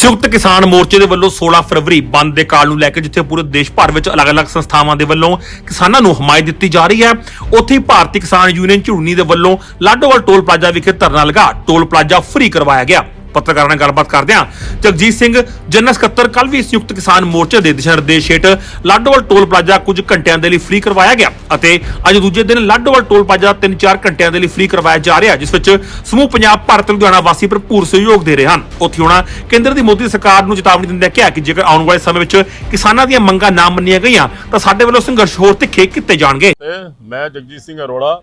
ਸੰਯੁਕਤ ਕਿਸਾਨ ਮੋਰਚੇ ਦੇ ਵੱਲੋਂ 16 ਫਰਵਰੀ ਬੰਦ ਦੇ ਕਾਲ ਨੂੰ ਲੈ ਕੇ ਜਿੱਥੇ ਪੂਰੇ ਦੇਸ਼ ਭਰ ਵਿੱਚ ਅਲੱਗ-ਅਲੱਗ ਸੰਸਥਾਵਾਂ ਦੇ ਵੱਲੋਂ ਕਿਸਾਨਾਂ ਨੂੰ ਹਮਾਇਤ ਦਿੱਤੀ ਜਾ ਰਹੀ ਹੈ, ਉੱਥੇ ਭਾਰਤੀ ਕਿਸਾਨ ਯੂਨੀਅਨ ਝੁਰਨੀ ਦੇ ਵੱਲੋਂ ਲਾਡੋਵਾਲ ਟੋਲ ਪਲਾਜ਼ਾ ਵਿਖੇ ਧਰਨਾ ਲਗਾ, ਟੋਲ ਪਲਾਜ਼ਾ ਫ੍ਰੀ ਕਰਵਾਇਆ ਗਿਆ। ਪੱਤਰਕਾਰਾਂ ਨਾਲ ਗੱਲਬਾਤ ਕਰਦਿਆਂ ਜਗਜੀਤ ਸਿੰਘ, ਜਨਰਲ ਸਕੱਤਰ ਕੱਲ ਵੀ ਸੰਯੁਕਤ ਕਿਸਾਨ ਮੋਰਚੇ ਦੇ ਦਿਸ਼ਾ ਨਿਰਦੇਸ਼ ਹੇਠ ਲਾਡੋਵਾਲ ਟੋਲ ਪਲਾਜ਼ਾ ਕੁਝ ਘੰਟਿਆਂ ਦੇ ਲਈ ਫ੍ਰੀ ਕਰਵਾਇਆ ਗਿਆ ਅਤੇ ਅੱਜ ਦੂਜੇ ਦਿਨ ਲਾਡੋਵਾਲ ਟੋਲ ਪਲਾਜ਼ਾ 3-4 ਘੰਟਿਆਂ ਦੇ ਲਈ ਫ੍ਰੀ ਕਰਵਾਇਆ ਜਾ ਰਿਹਾ, ਜਿਸ ਵਿੱਚ ਸਮੂਹ ਪੰਜਾਬ, ਭਾਰਤ ਲੁਧਿਆਣਾ ਵਾਸੀ ਭਰਪੂਰ ਸਹਿਯੋਗ ਦੇ ਰਹੇ ਹਨ। ਉੱਥੇ ਹੋਣਾ ਕੇਂਦਰ ਦੀ ਮੋਦੀ ਸਰਕਾਰ ਨੂੰ ਚੇਤਾਵਨੀ ਦਿੰਦਿਆਂ ਕਿਹਾ ਕਿ ਜੇਕਰ ਆਉਣ ਵਾਲੇ ਸਮੇਂ ਵਿੱਚ ਕਿਸਾਨਾਂ ਦੀਆਂ ਮੰਗਾਂ ਨਾ ਮੰਨੀਆਂ ਗਈਆਂ, ਤਾਂ ਸਾਡੇ ਵੱਲੋਂ ਸੰਘਰਸ਼ ਹੋਰ ਤਿੱਖੇ ਕੀਤੇ ਜਾਣਗੇ। ਮੈਂ ਜਗਜੀਤ ਸਿੰਘ ਅਰੋੜਾ,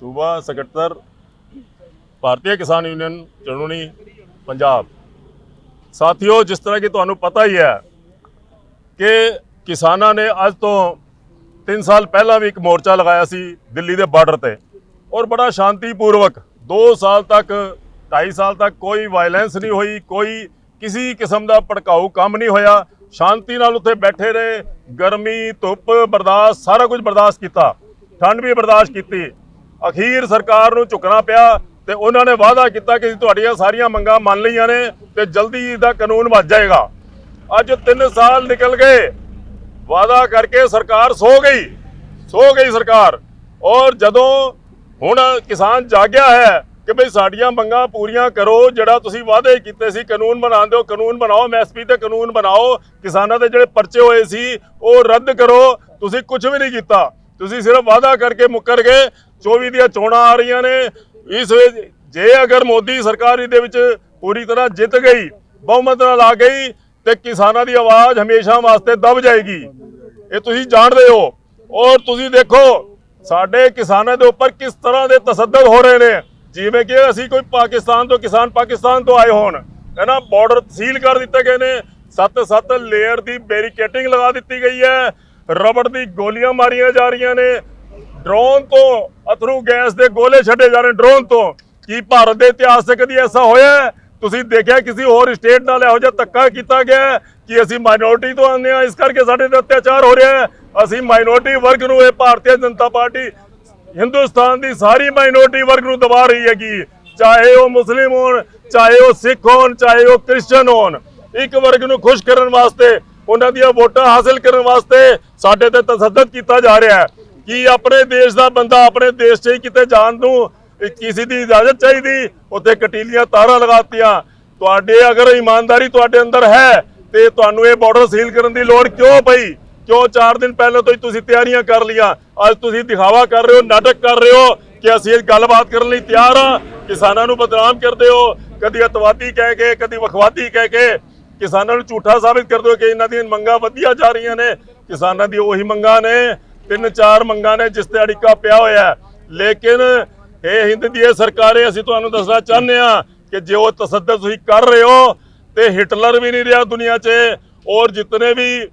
ਸੂਬਾ ਸਕੱਤਰ, ਭਾਰਤੀ ਕਿਸਾਨ ਯੂਨੀਅਨ ਚੜੂਣੀ ਪੰਜਾਬ। ਸਾਥੀਓ, ਜਿਸ ਤਰ੍ਹਾਂ ਕਿ ਤੁਹਾਨੂੰ ਪਤਾ ਹੀ ਹੈ ਕਿ ਕਿਸਾਨਾਂ ਨੇ ਅੱਜ ਤੋਂ 3 ਸਾਲ ਪਹਿਲਾਂ ਵੀ ਇੱਕ ਮੋਰਚਾ ਲਗਾਇਆ ਸੀ ਦਿੱਲੀ ਦੇ ਬਾਰਡਰ ਤੇ ਔਰ ਬੜਾ ਸ਼ਾਂਤੀਪੂਰਵਕ 2 ਸਾਲ ਤੱਕ 2.5 ਸਾਲ ਤੱਕ ਕੋਈ ਵਾਇਲੈਂਸ ਨਹੀਂ ਹੋਈ, ਕੋਈ ਕਿਸੇ ਕਿਸਮ ਦਾ ਭੜਕਾਊ ਕੰਮ ਨਹੀਂ ਹੋਇਆ। ਸ਼ਾਂਤੀ ਨਾਲ ਉੱਥੇ ਬੈਠੇ ਰਹੇ, ਗਰਮੀ, ਧੁੱਪ, ਬਰਦਾਸ਼ਤ, ਸਾਰਾ ਕੁਝ ਬਰਦਾਸ਼ਤ ਕੀਤਾ। ਠੰਡ ਵੀ ਬਰਦਾਸ਼ਤ ਕੀਤੀ। ਅਖੀਰ ਸਰਕਾਰ ਨੂੰ ਝੁਕਣਾ ਪਿਆ। ਤੇ ਉਹਨਾਂ ਨੇ ਵਾਅਦਾ ਕੀਤਾ ਕਿ ਤੁਹਾਡੀਆਂ ਸਾਰੀਆਂ ਮੰਗਾਂ ਮੰਨ ਲਈਆਂ ਨੇ ਤੇ ਜਲਦੀ ਦਾ ਕਾਨੂੰਨ ਵੱਜ ਜਾਏਗਾ। ਅੱਜ 3 ਸਾਲ ਨਿਕਲ ਗਏ। ਵਾਅਦਾ ਕਰਕੇ ਸਰਕਾਰ ਸੋ ਗਈ। ਸੋ ਗਈ ਸਰਕਾਰ। ਔਰ ਜਦੋਂ ਹੁਣ ਕਿਸਾਨ ਜਾਗਿਆ ਹੈ ਕਿ ਭਈ ਸਾਡੀਆਂ ਮੰਗਾਂ ਪੂਰੀਆਂ ਕਰੋ, ਜਿਹੜਾ ਤੁਸੀਂ ਵਾਅਦੇ ਕੀਤੇ ਸੀ ਕਾਨੂੰਨ ਬਣਾਉਣ ਦਿਓ, ਕਾਨੂੰਨ ਬਣਾਓ ਐਮਐਸਪੀ ਤੇ ਕਾਨੂੰਨ ਬਣਾਓ, ਕਿਸਾਨਾਂ ਦੇ ਜਿਹੜੇ ਪਰਚੇ ਹੋਏ ਸੀ, ਉਹ ਰੱਦ ਕਰੋ। ਤੁਸੀਂ ਕੁਝ ਵੀ ਨਹੀਂ ਕੀਤਾ। ਤੁਸੀਂ ਸਿਰਫ ਵਾਅਦਾ ਕਰਕੇ ਮੁੱਕਰ ਗਏ। 24 ਦੀਆਂ ਚੋਣਾਂ ਆ ਰਹੀਆਂ ਨੇ। ਇਸ ਵਿੱਚ ਜੇ ਅਗਰ ਮੋਦੀ ਸਰਕਾਰ ਇਹਦੇ ਵਿੱਚ ਪੂਰੀ ਤਰ੍ਹਾਂ ਜਿੱਤ ਗਈ, ਬਹੁਮਤ ਨਾਲ ਆ ਗਈ, ਤੇ ਕਿਸਾਨਾਂ ਦੀ ਆਵਾਜ਼ ਹਮੇਸ਼ਾ ਵਾਸਤੇ ਦਬ ਜਾਏਗੀ। ਇਹ ਤੁਸੀਂ ਜਾਣਦੇ ਹੋ। ਔਰ ਤੁਸੀਂ ਦੇਖੋ, ਸਾਡੇ ਕਿਸਾਨਾਂ ਦੇ ਉੱਪਰ ਕਿਸ ਤਰ੍ਹਾਂ ਦੇ ਤਸੱਦਦ ਹੋ ਰਹੇ ਨੇ। ਜਿਵੇਂ ਕਿ ਅਸੀਂ ਕੋਈ ਪਾਕਿਸਤਾਨ ਤੋਂ, ਕਿਸਾਨ ਪਾਕਿਸਤਾਨ ਤੋਂ ਆਏ ਹੋਣ ਹੈ ਨਾ ਬਾਰਡਰ ਸੀਲ ਕਰ ਦਿੱਤੇ ਗਏ ਨੇ। ਸੱਤ ਸੱਤ ਲੇਅਰ ਦੀ ਬੈਰੀਕੇਟਿੰਗ ਲਗਾ ਦਿੱਤੀ ਗਈ ਹੈ। ਰਬੜ ਦੀ ਗੋਲੀਆਂ ਮਾਰੀਆਂ ਜਾ ਰਹੀਆਂ ਨੇ। ਡਰੋਨ ਤੋਂ ਅਥਰੂ ਗੈਸ ਦੇ ਗੋਲੇ ਛੱਡੇ ਜਾ ਰਹੇ ਡਰੋਨ ਤੋਂ। ਕੀ ਭਾਰਤ ਦੇ ਇਤਿਹਾਸ 'ਚ ਕਦੀ ਐਸਾ ਹੋਇਆ ਤੁਸੀਂ ਦੇਖਿਆ ਕਿਸੇ ਹੋਰ ਸਟੇਟ ਨਾਲ ਇਹੋ ਜਿਹਾ ਧੱਕਾ ਕੀਤਾ ਗਿਆ ਕਿ ਅਸੀਂ ਮਾਈਨੋਰਿਟੀ ਤੋਂ ਆਉਂਦੇ ਹਾਂ? ਇਸ ਕਰਕੇ ਸਾਡੇ ਤੇ ਅਤਿਆਚਾਰ ਹੋ ਰਿਹਾ ਹੈ। ਅਸੀਂ ਮਾਈਨੋਰਿਟੀ ਵਰਗ ਨੂੰ ਇਹ ਭਾਰਤੀ ਜਨਤਾ ਪਾਰਟੀ ਹਿੰਦੁਸਤਾਨ ਦੀ ਸਾਰੀ ਮਾਈਨੋਰਟੀ ਵਰਗ ਨੂੰ ਦਬਾ ਰਹੀ ਹੈਗੀ। ਚਾਹੇ ਉਹ ਮੁਸਲਿਮ ਹੋਣ, ਚਾਹੇ ਉਹ ਸਿੱਖ ਹੋਣ, ਚਾਹੇ ਉਹ ਕ੍ਰਿਸਚੀਅਨ ਹੋਣ। ਇੱਕ ਵਰਗ ਨੂੰ ਖੁਸ਼ ਕਰਨ ਵਾਸਤੇ, ਉਹਨਾਂ ਦੀਆਂ ਵੋਟਾਂ ਹਾਸਲ ਕਰਨ ਵਾਸਤੇ ਸਾਡੇ ਤੇ ਤਸੱਦਦ ਕੀਤਾ ਜਾ ਰਿਹਾ ਹੈ। ਕਿ ਆਪਣੇ ਦੇਸ਼ ਦਾ ਬੰਦਾ ਆਪਣੇ ਦੇਸ਼ 'ਚ ਹੀ ਕਿਤੇ ਜਾਣ ਨੂੰ ਕਿਸੇ ਦੀ ਇਜਾਜ਼ਤ ਚਾਹੀਦੀ? ਉੱਥੇ ਕਟੀਲੀਆਂ ਤਾਰਾਂ ਲਗਾਤੀਆਂ। ਤੁਹਾਡੇ ਅਗਰ ਇਮਾਨਦਾਰੀ ਤੁਹਾਡੇ ਅੰਦਰ ਹੈ, ਤੇ ਤੁਹਾਨੂੰ ਇਹ ਬਾਰਡਰ ਸੀਲ ਕਰਨ ਦੀ ਲੋੜ ਕਿਉਂ ਪਈ? ਕਿਉਂ 4 ਦਿਨ ਪਹਿਲਾਂ ਤੋਂ ਹੀ ਤੁਸੀਂ ਤਿਆਰੀਆਂ ਕਰ ਲੀਆਂ ਅੱਜ ਤੁਸੀਂ ਦਿਖਾਵਾ ਕਰ ਰਹੇ ਹੋ, ਨਾਟਕ ਕਰ ਰਹੇ ਹੋ ਕਿ ਅਸੀਂ ਇਹ ਗੱਲਬਾਤ ਕਰਨ ਲਈ ਤਿਆਰ ਆ। ਕਿਸਾਨਾਂ ਨੂੰ ਬਦਨਾਮ ਕਰਦੇ ਹੋ, ਕਦੀ ਅਤਵਾਦੀ ਕਹਿ ਕੇ, ਕਦੀ ਵਖਵਾਦੀ ਕਹਿ ਕੇ। ਕਿਸਾਨਾਂ ਨੂੰ ਝੂਠਾ ਸਾਬਿਤ ਕਰਦੇ ਹੋ ਕਿ ਇਹਨਾਂ ਦੀਆਂ ਮੰਗਾਂ ਵਧੀਆਂ ਜਾ ਰਹੀਆਂ ਨੇ। ਕਿਸਾਨਾਂ ਦੀ ਉਹੀ ਮੰਗਾਂ ਨੇ। ਤਿੰਨ ਚਾਰ ਮੰਗਾਂ ਨੇ ਜਿਸ ਤੇ ਅੜਿੱਕਾ ਪਿਆ ਹੋਇਆ ਲੇਕਿਨ ਇਹ ਹਿੰਦ ਦੀ ਇਹ ਸਰਕਾਰੇ, ਅਸੀਂ ਤੁਹਾਨੂੰ ਦੱਸਣਾ ਚਾਹੁੰਦੇ ਆ ਕਿ ਜੇ ਉਹ ਤਸੱਦਦ ਤੁਸੀਂ ਕਰ ਰਹੇ ਹੋ, ਤੇ ਹਿਟਲਰ ਵੀ ਨਹੀਂ ਰਿਹਾ ਦੁਨੀਆ 'ਚ, ਔਰ ਜਿਤਨੇ ਵੀ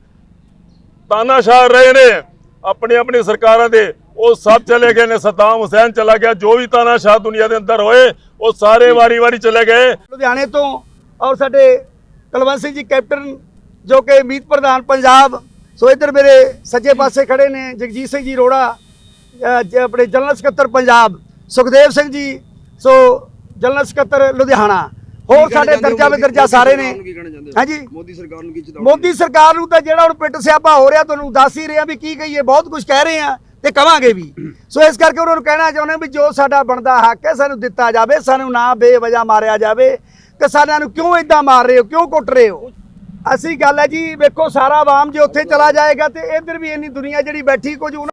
ਤਾਨਾਸ਼ਾਹ ਰਹੇ ਨੇ ਆਪਣੀ ਆਪਣੀ ਸਰਕਾਰਾਂ ਦੇ, ਉਹ ਸਭ ਚਲੇ ਗਏ ਨੇ। ਸਦਾਮ ਹੁਸੈਨ ਚਲਾ ਗਿਆ, ਜੋ ਵੀ ਤਾਨਾਸ਼ਾਹ ਦੁਨੀਆ ਦੇ ਅੰਦਰ ਹੋਏ, ਉਹ ਸਾਰੇ ਵਾਰੀ-ਵਾਰੀ ਚਲੇ ਗਏ। ਲੁਧਿਆਣੇ ਤੋਂ ਔਰ ਸਾਡੇ ਕਲਵੰਤ ਸਿੰਘ ਜੀ ਕੈਪਟਨ, ਜੋ ਕਿ ਮੀਤ ਪ੍ਰਧਾਨ ਪੰਜਾਬ ਸੋ ਇੱਧਰ ਮੇਰੇ ਸੱਜੇ ਪਾਸੇ ਖੜੇ ਨੇ ਜਗਜੀਤ ਸਿੰਘ ਜੀ ਰੋੜਾ ਆਪਣੇ ਜਨਰਲ ਸਕੱਤਰ ਪੰਜਾਬ ਸੁਖਦੇਵ ਸਿੰਘ ਜੀ ਸੋ ਜਨਰਲ ਸਕੱਤਰ ਲੁਧਿਆਣਾ ਹੋਰ ਸਾਡੇ ਦਰਜਾ ਬੇ ਦਰਜਾ ਸਾਰੇ ਨੇ ਹਾਂਜੀ। ਮੋਦੀ ਸਰਕਾਰ ਨੂੰ ਕੀ ਚੇਤਾਵਨੀ ਮੋਦੀ ਸਰਕਾਰ ਨੂੰ ਤਾਂ ਜਿਹੜਾ ਹੁਣ ਪਿੱਟ ਸਿਆਪਾ ਹੋ ਰਿਹਾ ਤੁਹਾਨੂੰ ਦੱਸ ਹੀ ਰਿਹਾ ਵੀ ਕੀ ਕਹੀਏ ਬਹੁਤ ਕੁਝ ਕਹਿ ਰਹੇ ਆ ਤੇ ਕਵਾਂਗੇ ਵੀ। ਸੋ ਇਸ ਕਰਕੇ ਉਹਨਾਂ ਨੂੰ ਕਹਿਣਾ ਚਾਹੁੰਦੇ ਵੀ ਜੋ ਸਾਡਾ ਬਣਦਾ ਹੱਕ ਹੈ ਸਾਨੂੰ ਦਿੱਤਾ ਜਾਵੇ ਸਾਨੂੰ ਨਾ ਬੇਵਜ੍ਹਾ ਮਾਰਿਆ ਜਾਵੇ। ਕਿਸਾਨਾਂ ਨੂੰ ਕਿਉਂ ਇਦਾਂ ਮਾਰ ਰਹੇ ਹੋ ਕਿਉਂ ਕੁੱਟ ਰਹੇ ਹੋ? ਅਸੀਂ ਗੱਲ ਹੈ ਜੀ, ਵੇਖੋ, ਸਾਰਾ ਆਵਾਮ ਜੇ ਉੱਥੇ ਚਲਾ ਜਾਏਗਾ ਤੇ ਇੱਧਰ ਵੀ ਇੰਨੀ ਦੁਨੀਆ ਜਿਹੜੀ ਬੈਠੀ ਕੁਝ ਉਹਨਾਂ